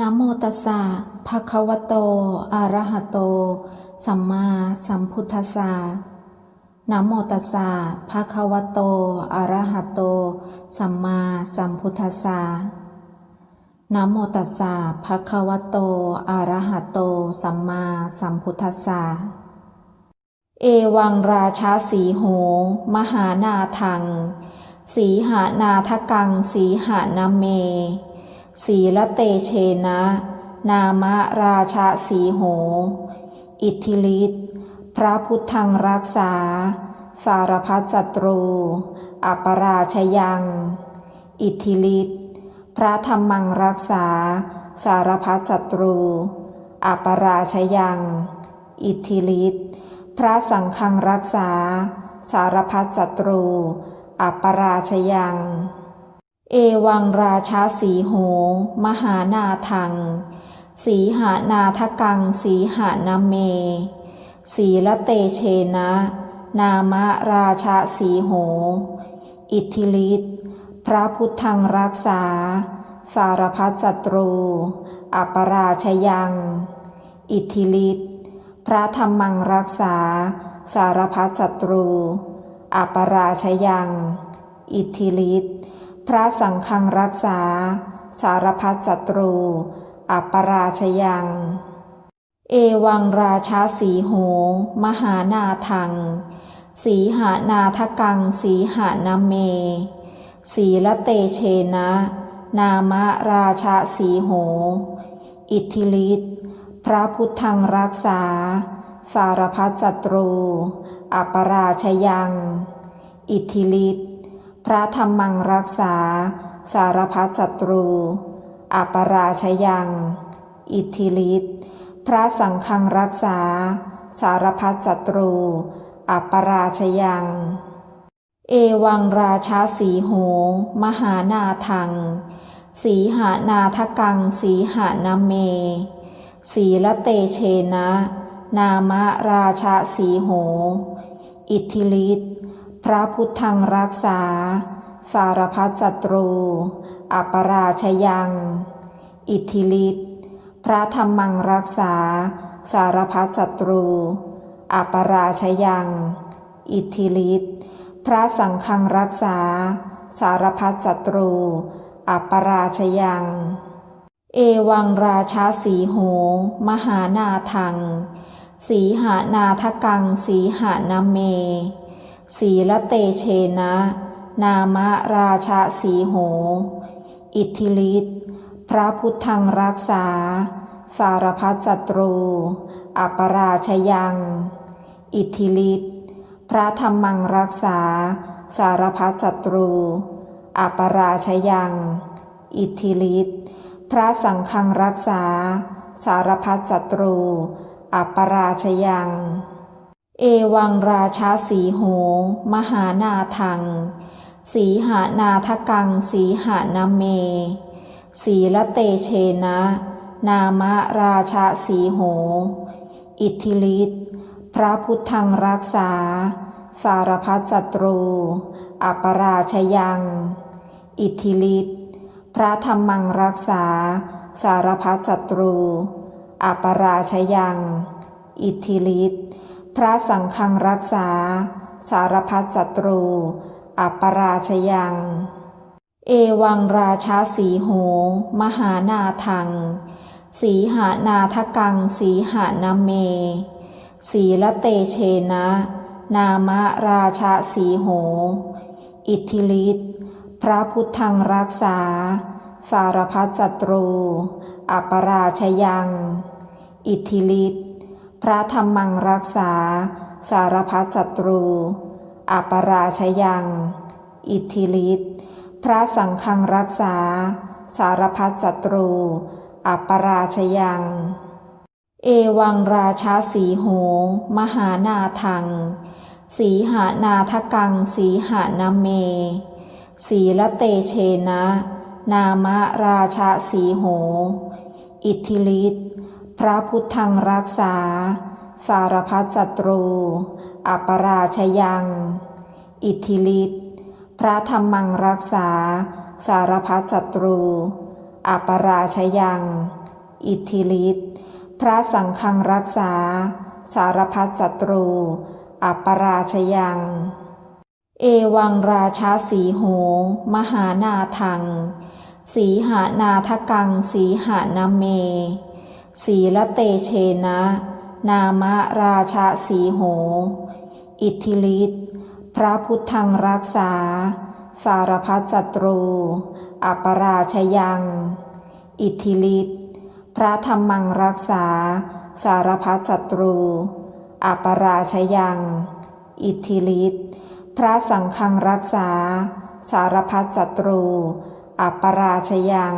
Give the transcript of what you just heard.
นะโมตัสสะภะคะวะโต อะระหะโต สัมมาสัมพุทธัสสะนะโมตัสสะภะคะวะโต อะระหะโต สัมมาสัมพุทธัสสะนะโมตัสสะภะคะวะโต อะระหะโต สัมมาสัมพุทธัสสะเอวังราชาสีโห มหานาทัง สีหานาทกัง สีหานาเม สีละเตเชนะ นามะราชาสีโห อิทธิฤทธิ์พระพุทธังรักษา สารพัดศัตรู อัปราชยัง อิทธิฤทธิ์พระธรรมังรักษา สารพัดศัตรู อัปราชยัง อิทธิฤทธิ์พระสังฆังรักษา สารพัดศัตรู อัปราชยัง เอวังราชาสีโหมหานาทัง สีหานาทกัง สีหานาเม สีละเตเชนะ นามะราชาสีโหอิทธิฤทธิ์พระพุทธังรักษา สารพัดศัตรู อัปราชยัง อิทธิฤทธิ์พระธรรมังรักษา สารพัดศัตรู อัปราชยัง อิทธิฤทธิ์ พระสังฆังรักษา สารพัดศัตรู อัปราชยัง เอวังราชาสีโห มหานาทัง สีหานาทกัง สีหานาเม สีละเตเชนะ นามะราชาสีโห อิทธิฤทธิพระพุทธังรักษา สารพัดศัตรู อัปราชยัง อิทธิฤทธิ พระธรรมังรักษา สารพัดศัตรู อัปราชยัง อิทธิฤทธิ์พระสังฆังรักษา สารพัดศัตรู อัปราชยัง เอวังราชาสีโห มหานาทัง สีหานาทกัง สีหานาเม สีละเตเชนะ นามะราชาสีโห อิทธิฤทธิ์ พระพุทธังรักษา สารพัดศัตรู อัปราชยัง อิทธิฤทธิ์พระธรรมังรักษา สารพัดศัตรู อัปราชยัง อิทธิฤทธิ์พระสังฆังรักษา สารพัดศัตรู อัปราชยัง เอวังราชาสีโห มหานาทัง สีหานาทกัง สีหานาเม สีละเตเชนะ นามะราชาสีโห อิทธิฤทธิ์พระพุทธังรักษา สารพัดศัตรู อัปราชยัง อิทธิฤทธิ์พระธรรมังรักษา สารพัดศัตรู อัปราชยัง อิทธิฤทธิ์พระสังฆังรักษา สารพัดศัตรู อัปราชยัง เอวังราชาสีโหมหานาทัง สีหานาทกัง สีหานาเม สีละเตเชนะ นามะราชาสีโหอิทธิฤทธิ์พระพุทธังรักษา สารพัดศัตรู อัปราชยัง อิทธิฤทธิ์พระธรรมังรักษา สารพัดศัตรู อัปราชยัง อิทธิฤทธิ์ พระสังฆังรักษา สารพัดศัตรู อัปราชยัง เอวังราชาสีโห มหานาทัง สีหานาทกัง สีหานาเม สีละเตเชนะ นามะราชาสีโห อิทธิฤทธิพระพุทธังรักษา สารพัดศัตรู อัปราชยัง อิทธิฤทธิ พระธรรมังรักษา สารพัดศัตรู อัปราชยัง อิทธิฤทธิ์พระสังฆังรักษา สารพัดศัตรู อัปราชยัง เอวังราชาสีโห มหานาทัง สีหานาทกัง สีหานาเม สีละเตเชนะ นามะราชาสีโห อิทธิฤทธิ์ พระพุทธังรักษา สารพัดศัตรู อัปราชยัง อิทธิฤทธิ์พระธรรมังรักษา สารพัดศัตรู อัปราชยัง อิทธิฤทธิ์พระสังฆังรักษา สารพัดศัตรู อัปปราชยัง เอวังราชาสีโห มหานาทัง สีหานาทกัง สีหานาเม สีละเตเชนะ นามะราชาสีโห อิทธิฤทธิ์พระพุทธังรักษา สารพัดศัตรู อัปปราชยัง อิทธิฤทธิ์พระธรรมังรักษา สารพัดศัตรู อัปปราชยัง อิทธิฤทธิ์พระสังฆังรักษา สารพัดศัตรู อัปปราชยัง